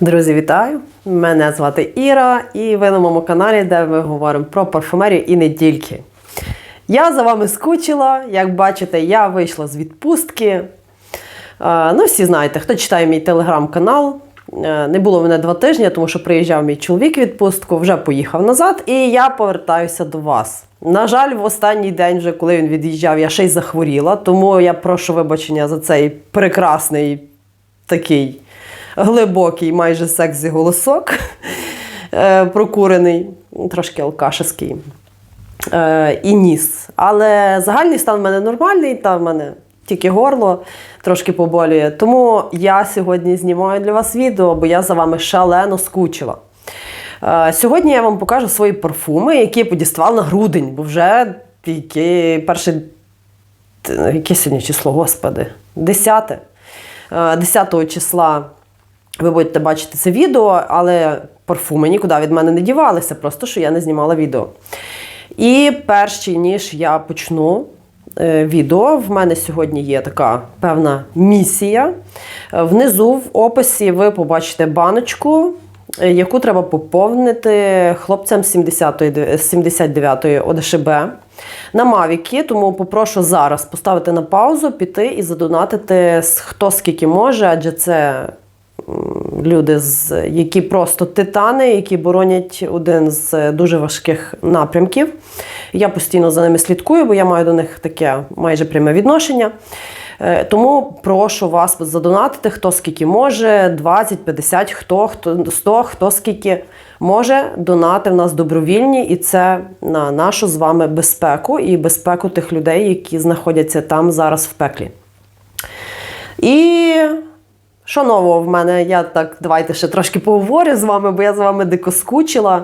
Друзі, вітаю! Мене звати Іра, і ви на моєму каналі, де ми говоримо про парфумерію і не тільки. Я за вами скучила. Як бачите, я вийшла з відпустки. Е, Ну, всі знаєте, хто читає мій телеграм-канал. е, Не було мене два тижні, тому що приїжджав мій чоловік відпустку, вже поїхав назад, і я повертаюся до вас. На жаль, в останній день, вже коли він від'їжджав, я ще й захворіла, тому я прошу вибачення за цей прекрасний такий глибокий, майже сексі голосок, е, прокурений, трошки алкашеский. Е, і ніс. Але загальний стан в мене нормальний, та в мене тільки горло трошки поболює. Тому я сьогодні знімаю для вас відео, бо я за вами шалено скучила. Е, сьогодні я вам покажу свої парфуми, які я подіставала на грудень, бо вже які перше Яке сьогодні число, господи? 10. Е, 10 числа ви будете бачити це відео, але парфуми нікуди від мене не дівалися, просто що я не знімала відео. І перш ніж я почну е, відео, в мене сьогодні є така певна місія. Внизу в описі ви побачите баночку, е, яку треба поповнити хлопцям з 70-ї, з 79-ї ОДШБ на Мавіки. Тому попрошу зараз поставити на паузу, піти і задонатити хто скільки може, адже це люди, які просто титани, які боронять один з дуже важких напрямків. Я постійно за ними слідкую, бо я маю до них таке майже пряме відношення. Е, Тому прошу вас задонатити, хто скільки може, 20, 50, хто, хто 100, хто скільки може. Донати в нас добровільні, і це на нашу з вами безпеку і безпеку тих людей, які знаходяться там зараз в пеклі. І що нового в мене? Я так давайте ще трошки поговорю з вами, бо я з вами дико скучила.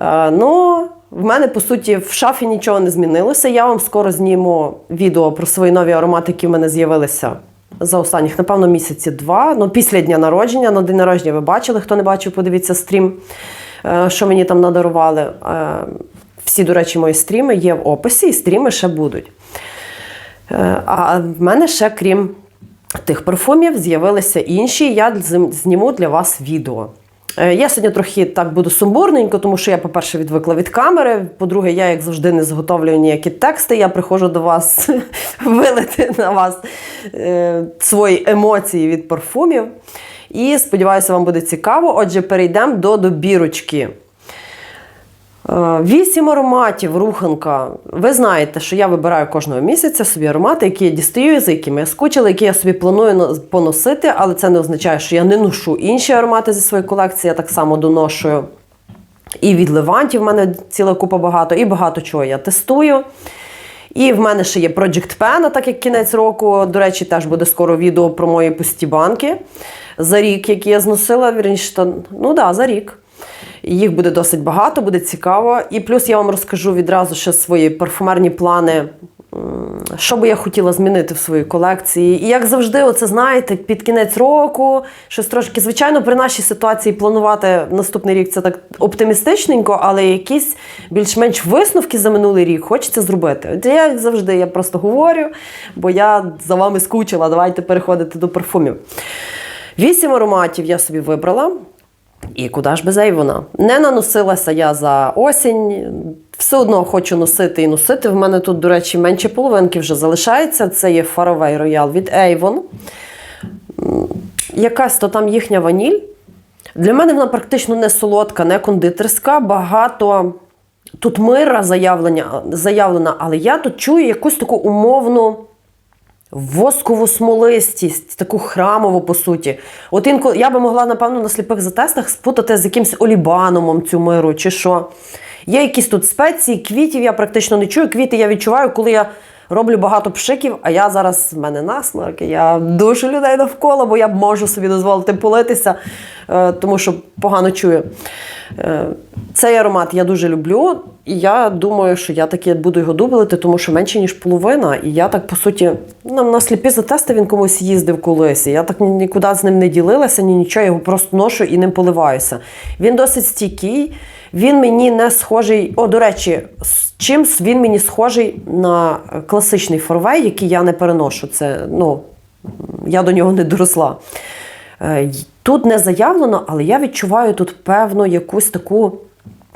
Е, ну, в мене, по суті, в шафі нічого не змінилося. Я вам скоро зніму відео про свої нові аромати, які в мене з'явилися за останніх, напевно, місяці два. Ну, після дня народження. На день народження ви бачили, хто не бачив, подивіться стрім, е, що мені там надарували. Е, всі, до речі, мої стріми є в описі, і стріми ще будуть. Е, А в мене ще, крім тих парфумів, з'явилися інші. Я зніму для вас відео. Е, Я сьогодні трохи так буду сумбурненько, тому що я, по-перше, відвикла від камери. По-друге, я, як завжди, не зготовлюю ніякі тексти. Я приходжу до вас вилити на вас е, свої емоції від парфумів. І сподіваюся, вам буде цікаво. Отже, перейдемо до добірочки. Е, Вісім ароматів руханка. Ви знаєте, що я вибираю кожного місяця собі аромати, які я дістаю, за якими я скучила, які я собі планую поносити, але це не означає, що я не ношу інші аромати зі своєї колекції. Я так само доношую. І від левантів в мене ціла купа багато, і багато чого я тестую. І в мене ще є Project Pen, так як кінець року. До речі, теж буде скоро відео про мої пусті банки за рік, які я зносила. Вірніше, ну так, да, за рік. Їх буде досить багато, буде цікаво. І плюс я вам розкажу відразу ще свої парфумерні плани, що би я хотіла змінити в своїй колекції. І як завжди, оце знаєте, під кінець року, щось трошки, звичайно, при нашій ситуації планувати наступний рік це так оптимістичненько, але якісь більш-менш висновки за минулий рік хочеться зробити. От я як завжди, я просто говорю, бо я за вами скучила. Давайте переходити до парфумів. Вісім ароматів я собі вибрала. І куди ж без Ейвона? Не наносилася я за осінь. Все одно хочу носити і носити. В мене тут, до речі, менше половинки вже залишається. Це є Faraway Royal від Avon. Якась то там їхня ваніль. Для мене вона практично не солодка, не кондитерська. Багато тут мира заявлена, але я тут чую якусь таку умовну воскову смолистість, таку храмову, по суті. От інколи я би могла, напевно, на сліпих затестах спутати з якимсь олібанумом цю миру, чи що. Є якісь тут спеції, квітів я практично не чую. Квіти я відчуваю, коли я роблю багато пшиків, а я зараз в мене насморк, я душу людей навколо, бо я можу собі дозволити политися, е, тому що погано чую. Е, Цей аромат я дуже люблю, і я думаю, що я таки буду його дублити, тому що менше, ніж половина. І я так, по суті, ну, на сліпі затести він комусь їздив колись. і Я так нікуди з ним не ділилася, ні нічого, його просто ношу і ним поливаюся. Він досить стійкий, він мені не схожий. О, до речі, чимсь він мені схожий на класичний форвей, який я не переношу. Це, ну, я до нього не доросла. Е, Тут не заявлено, але я відчуваю тут певну якусь таку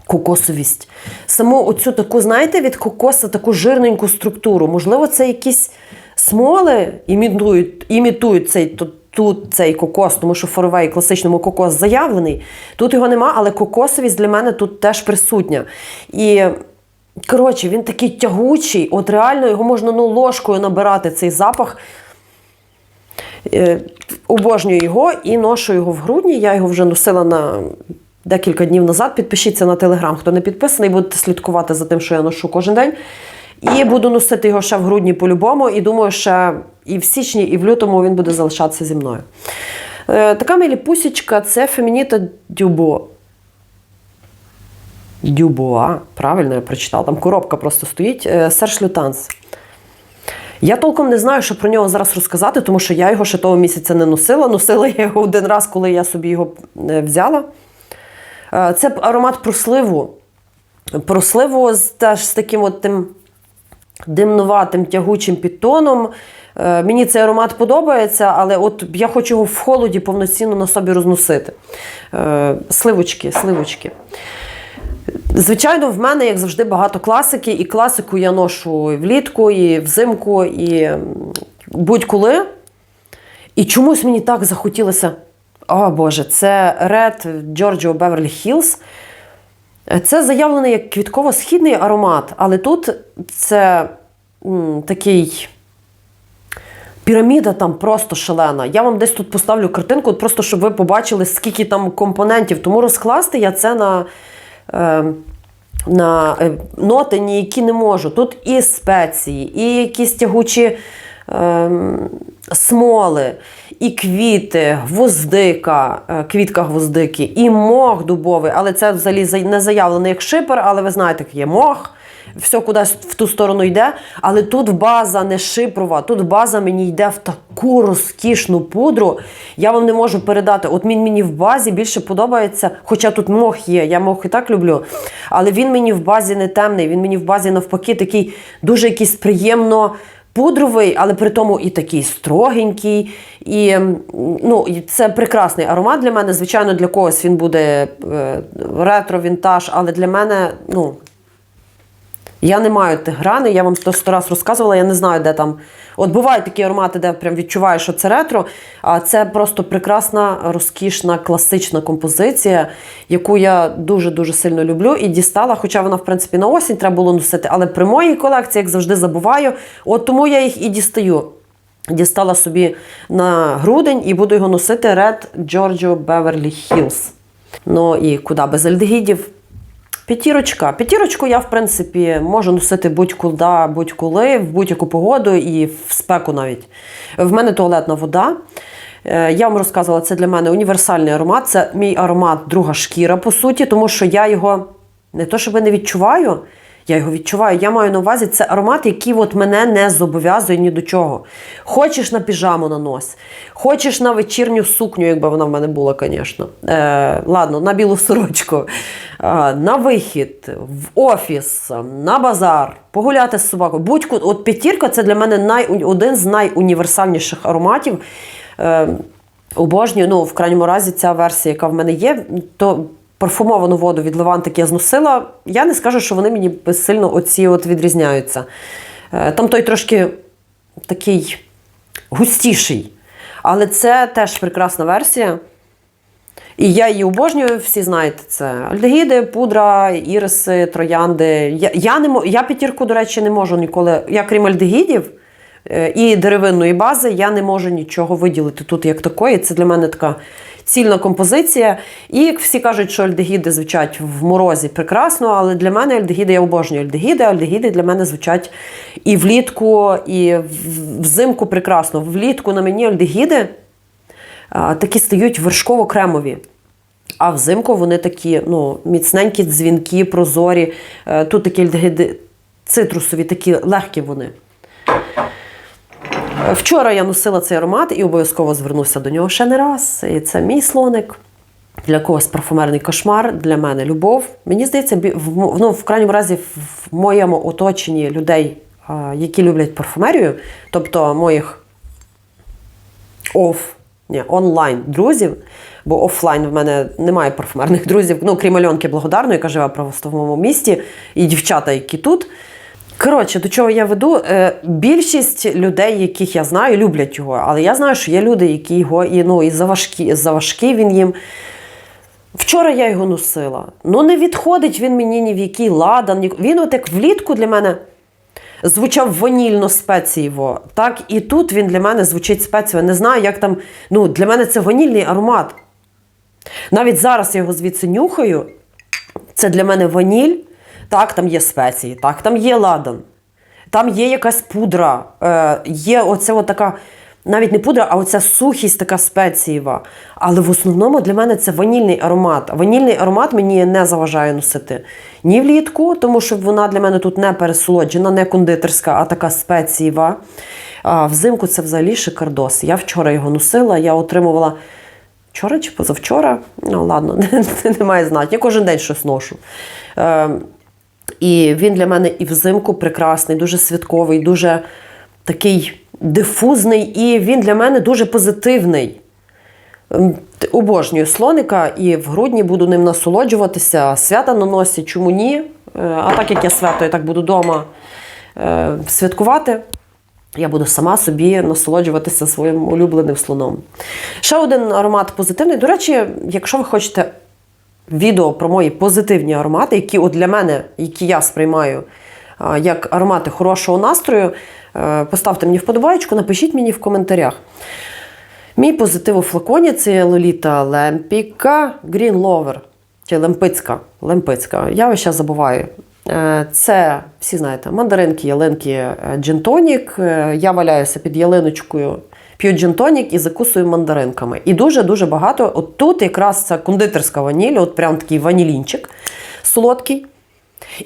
кокосовість. Саму оцю таку, знаєте, від кокоса таку жирненьку структуру. Можливо, це якісь смоли імітують, імітують цей, тут, цей кокос, тому що форовей класичному кокос заявлений. Тут його нема, але кокосовість для мене тут теж присутня. І коротше, він такий тягучий, от реально його можна ну, ложкою набирати цей запах. Е, Обожнюю його і ношу його в грудні. Я його вже носила на декілька днів назад. Підпишіться на телеграм, хто не підписаний, будете слідкувати за тим, що я ношу кожен день. І буду носити його ще в грудні по-любому. І думаю, ще і в січні, і в лютому він буде залишатися зі мною. Е, Така міліпусічка це Фемініта Дюбо. Дюбоа, правильно я прочитала. Там коробка просто стоїть. Е, Серж Лютанс. Я толком не знаю, що про нього зараз розказати, тому що я його ще того місяця не носила. Носила я його один раз, коли я собі його е, взяла. Е, Це аромат про сливу. Про сливу з, теж з таким от тим димнуватим тягучим підтоном. Мені цей аромат подобається, але от я хочу його в холоді повноцінно на собі розносити. Сливочки, сливочки. Звичайно, в мене, як завжди, багато класики, і класику я ношу влітку, і взимку, і будь-коли. І чомусь мені так захотілося. О Боже, це Red Giorgio Beverly Hills. Це заявлений як квітково-східний аромат, але тут це м, такий. Піраміда там просто шалена. Я вам десь тут поставлю картинку, просто щоб ви побачили, скільки там компонентів. Тому розкласти я це на, на е, ноти ніякі не можу. Тут і спеції, і якісь тягучі е, смоли, і квіти, гвоздика, е, квітка гвоздики, і мох дубовий, але це взагалі за- не заявлено як шипер, але ви знаєте, є мох. Все кудись в ту сторону йде, але тут база не шипрова, тут база мені йде в таку розкішну пудру. Я вам не можу передати. От він мені в базі більше подобається, хоча тут мох є, я мох і так люблю. Але він мені в базі не темний, він мені в базі навпаки такий дуже якийсь приємно пудровий, але при тому і такий строгенький. І ну, це прекрасний аромат для мене. Звичайно, для когось він буде е, ретро, вінтаж, але для мене, ну. Я не маю тих граней, я вам сто сто раз розказувала, я не знаю, де там. От бувають такі аромати, де прям відчуваєш, що це ретро, а це просто прекрасна, розкішна, класична композиція, яку я дуже-дуже сильно люблю і дістала, хоча вона, в принципі, на осінь треба було носити. Але при моїй колекції, як завжди, забуваю. От тому я їх і дістаю. Дістала собі на грудень і буду його носити Red Giorgio Beverly Hills. Ну і куди без альдегідів. П'ятірочка. П'ятірочку я, в принципі, можу носити будь-куди, будь-коли, в будь-яку погоду і в спеку навіть. В мене туалетна вода. Е, Я вам розказувала, це для мене універсальний аромат. Це мій аромат друга шкіра, по суті, тому що я його не то, щоб не відчуваю, я його відчуваю. Я маю на увазі, це аромат, який от мене не зобов'язує ні до чого. Хочеш на піжаму нанось, хочеш на вечірню сукню, якби вона в мене була, звісно. Е, ладно, на білу сорочку, е, на вихід, в офіс, на базар, погуляти з собакою. Будь-ко, от п'ятірка це для мене най, один з найуніверсальніших ароматів. Е, обожнюю, ну, в крайньому разі, ця версія, яка в мене є, то парфумовану воду від Левантик я зносила. Я не скажу, що вони мені сильно оці от відрізняються. Е, Там той трошки такий густіший. Але це теж прекрасна версія. І я її обожнюю, всі знаєте, це альдегіди, пудра, іриси, троянди. Я, я, не, я п'ятірку, до речі, не можу ніколи. Я крім альдегідів е, і деревинної бази, я не можу нічого виділити тут як такої. Це для мене така цільна композиція. І всі кажуть, що альдегіди звучать в морозі прекрасно, але для мене альдегіди, я обожнюю альдегіди. Альдегіди для мене звучать і влітку, і взимку прекрасно. Влітку на мені альдегіди такі стають вершково-кремові. А взимку вони такі ну, міцненькі, дзвінкі, прозорі. Е, Тут такі альдегіди цитрусові, такі легкі вони. Вчора я носила цей аромат і обов'язково звернуся до нього ще не раз. І це мій слоник. Для когось парфумерний кошмар, для мене любов. Мені здається, в, ну, в крайньому разі, в моєму оточенні людей, які люблять парфумерію, тобто моїх оф ні, онлайн друзів, бо офлайн в мене немає парфумерних друзів, ну, крім Альонки Благодарної, яка живе в правословному місті, і дівчата, які тут. Коротше, до чого я веду? Е, більшість людей, яких я знаю, люблять його. Але я знаю, що є люди, які його і, ну, і заважкі, він їм. Вчора я його носила. Ну, не відходить він мені ні в який ладан. Ні... Він, от як влітку для мене звучав ванільно спецієво. Так і тут він для мене звучить спецієво. Не знаю, як там. Ну, для мене це ванільний аромат. Навіть зараз я його звідси нюхаю. Це для мене ваніль. Так, там є спеції, так, там є ладан, там є якась пудра, е, є оця така, навіть не пудра, а оця сухість така спецієва. Але в основному для мене це ванільний аромат. Ванільний аромат мені не заважає носити ні влітку, тому що вона для мене тут не пересолоджена, не кондитерська, а така спецієва. А взимку це взагалі шикардос. Я вчора його носила, я отримувала. Вчора чи позавчора? Ну, ладно, немає значення. Я кожен день щось ношу. Е, і він для мене і взимку прекрасний, дуже святковий, дуже такий дифузний, і він для мене дуже позитивний. Обожнюю слоника і в грудні буду ним насолоджуватися. Свята на носі, чому ні? Е, А так як я свято, я так буду вдома святкувати. Я буду сама собі насолоджуватися своїм улюбленим слоном. Ще один аромат позитивний. До речі, якщо ви хочете відео про мої позитивні аромати, які от для мене, які я сприймаю як аромати хорошого настрою, е, поставте мені вподобайку, напишіть мені в коментарях. Мій позитив у флаконі це Лоліта Лемпіка Green Lover. Чи Лемпицька. Лемпицька. Я ось зараз забуваю. Е, Це, всі знаєте, мандаринки, ялинки, джинтонік. Я валяюся під ялиночкою, п'ю джинтонік і закусую мандаринками. І дуже-дуже багато. От тут якраз це кондитерська ваніль, от прям такий ванілінчик солодкий.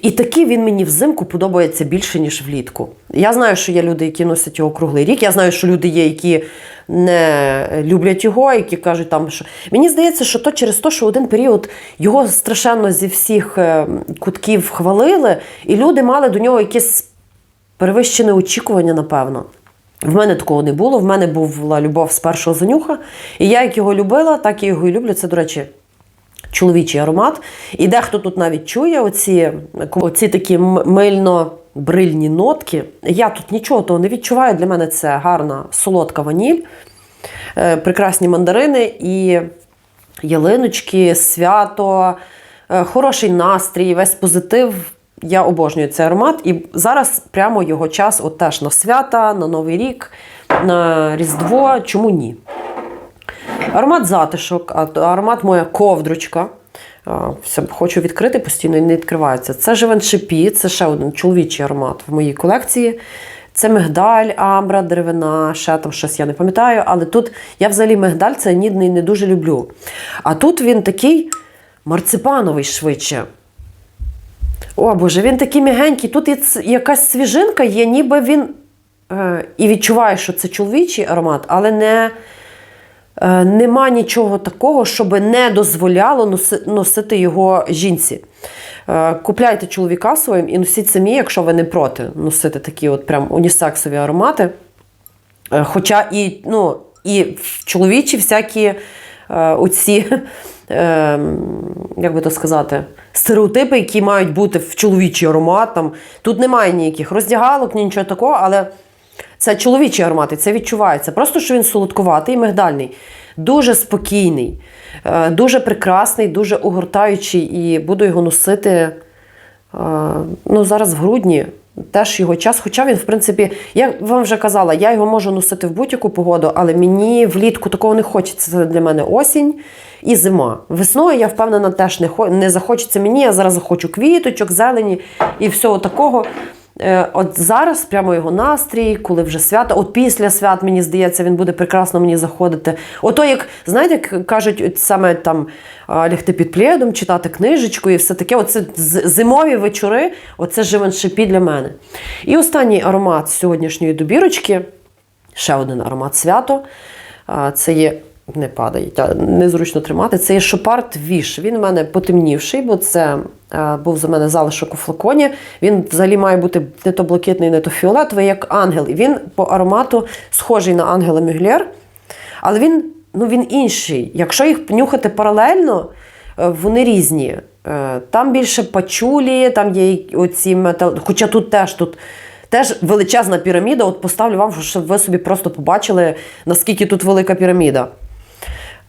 І такий він мені взимку подобається більше, ніж влітку. Я знаю, що є люди, які носять його круглий рік. Я знаю, що люди є, які не люблять його, які кажуть, там, що мені здається, що то через те, що один період його страшенно зі всіх е, кутків хвалили, і люди мали до нього якесь перевищене очікування, напевно. В мене такого не було. В мене була любов з першого занюха. І я як його любила, так і його і люблю. Це, до речі, чоловічий аромат. І дехто тут навіть чує оці, оці такі мильно-брильні нотки. Я тут нічого того не відчуваю. Для мене це гарна солодка ваніль, е, прекрасні мандарини і ялиночки, свято, е, хороший настрій, весь позитив. Я обожнюю цей аромат. І зараз прямо його час от теж на свята, на Новий рік, на Різдво. Чому ні? Аромат затишок, аромат моя ковдрочка. Все, Хочу відкрити постійно і не відкривається. Це Живеншипі, це ще один чоловічий аромат в моїй колекції. Це мигдаль, амбра, деревина, ще там щось я не пам'ятаю. Але тут я взагалі мигдаль це нідний не дуже люблю. А тут він такий марципановий швидше. О, Боже, він такий м'ягенький. Тут якась свіжинка є, ніби він е, і відчуває, що це чоловічий аромат, але не, е, нема нічого такого, щоб не дозволяло носи, носити його жінці. Е, купляйте чоловіка своїм і носіть самі, якщо ви не проти носити такі от прям унісексові аромати. Е, Хоча і, ну, і в чоловічі всякі е, оці, е, як би то сказати, стереотипи, які мають бути в чоловічий аромат. Там, тут немає ніяких роздягалок, ні нічого такого, але це чоловічий аромат, і це відчувається. Просто що він солодкуватий, мигдальний, дуже спокійний, е, дуже прекрасний, дуже огортаючий, і буду його носити е, ну, зараз в грудні. Теж його час, хоча він, в принципі, я вам вже казала, я його можу носити в будь-яку погоду, але мені влітку такого не хочеться. Це для мене осінь і зима. Весною я впевнена, теж не, не захочеться мені. Я зараз захочу квіточок, зелені і всього такого. Е, От зараз прямо його настрій, коли вже свята, от після свят, мені здається, він буде прекрасно мені заходити. Ото як, знаєте, як кажуть, саме там лягти під пледом, читати книжечку і все таке. Оце зимові вечори, оце живеншипі для мене. І останній аромат сьогоднішньої добірочки, ще один аромат свято. Це є. Не падає, незручно тримати. Це є Шопард Віш. Він у мене потемнівший, бо це е, був за мене залишок у флаконі. Він взагалі має бути не то блакитний, не то фіолетовий, як ангел. І він по аромату схожий на Ангела Мюглєр, але він ну, він інший. Якщо їх нюхати паралельно, е, вони різні. Е, Там більше пачулі, там є оці метал. Хоча тут теж тут. Теж величезна піраміда. От поставлю вам, щоб ви собі просто побачили, наскільки тут велика піраміда.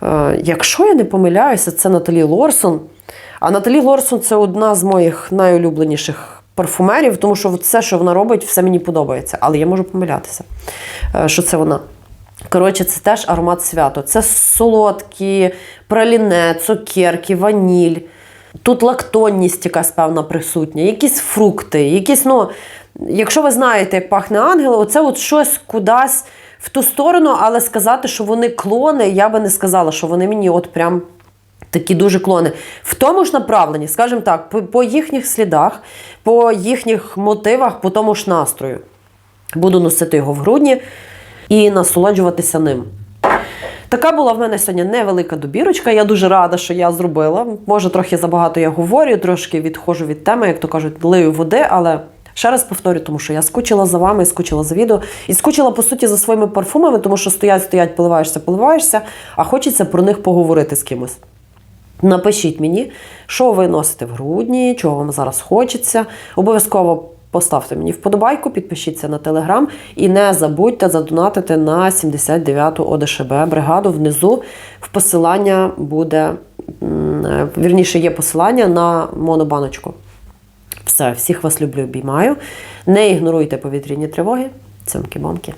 Е, Якщо я не помиляюся, це Наталі Лорсон. А Наталі Лорсон це одна з моїх найулюбленіших парфумерів, тому що все, що вона робить, все мені подобається. Але я можу помилятися, е, що це вона. Коротше, це теж аромат свято. Це солодкі, праліне, цукерки, ваніль. Тут лактонність якась певна присутня, якісь фрукти, якісь, ну, якщо ви знаєте, як пахне ангел, оце от щось кудись в ту сторону, але сказати, що вони клони, я би не сказала, що вони мені от прям такі дуже клони. В тому ж направленні, скажімо так, по, їхніх слідах, по їхніх мотивах, по тому ж настрою. Буду носити його в грудні і насолоджуватися ним. Така була в мене сьогодні невелика добірочка. Я дуже рада, що я зробила. Може, трохи забагато я говорю, трошки відходжу від теми, як то кажуть, лию води, але ще раз повторю, тому що я скучила за вами, скучила за відео і скучила, по суті, за своїми парфумами, тому що стоять, стоять, поливаєшся, поливаєшся, а хочеться про них поговорити з кимось. Напишіть мені, що ви носите в грудні, чого вам зараз хочеться. Обов'язково поставте мені вподобайку, підпишіться на телеграм і не забудьте задонатити на 79-ту ОДШБ бригаду. Внизу в посилання буде, е, вірніше, є посилання на монобаночку. Все, всіх вас люблю, обіймаю. Не ігноруйте повітряні тривоги. Цьомки-бомки.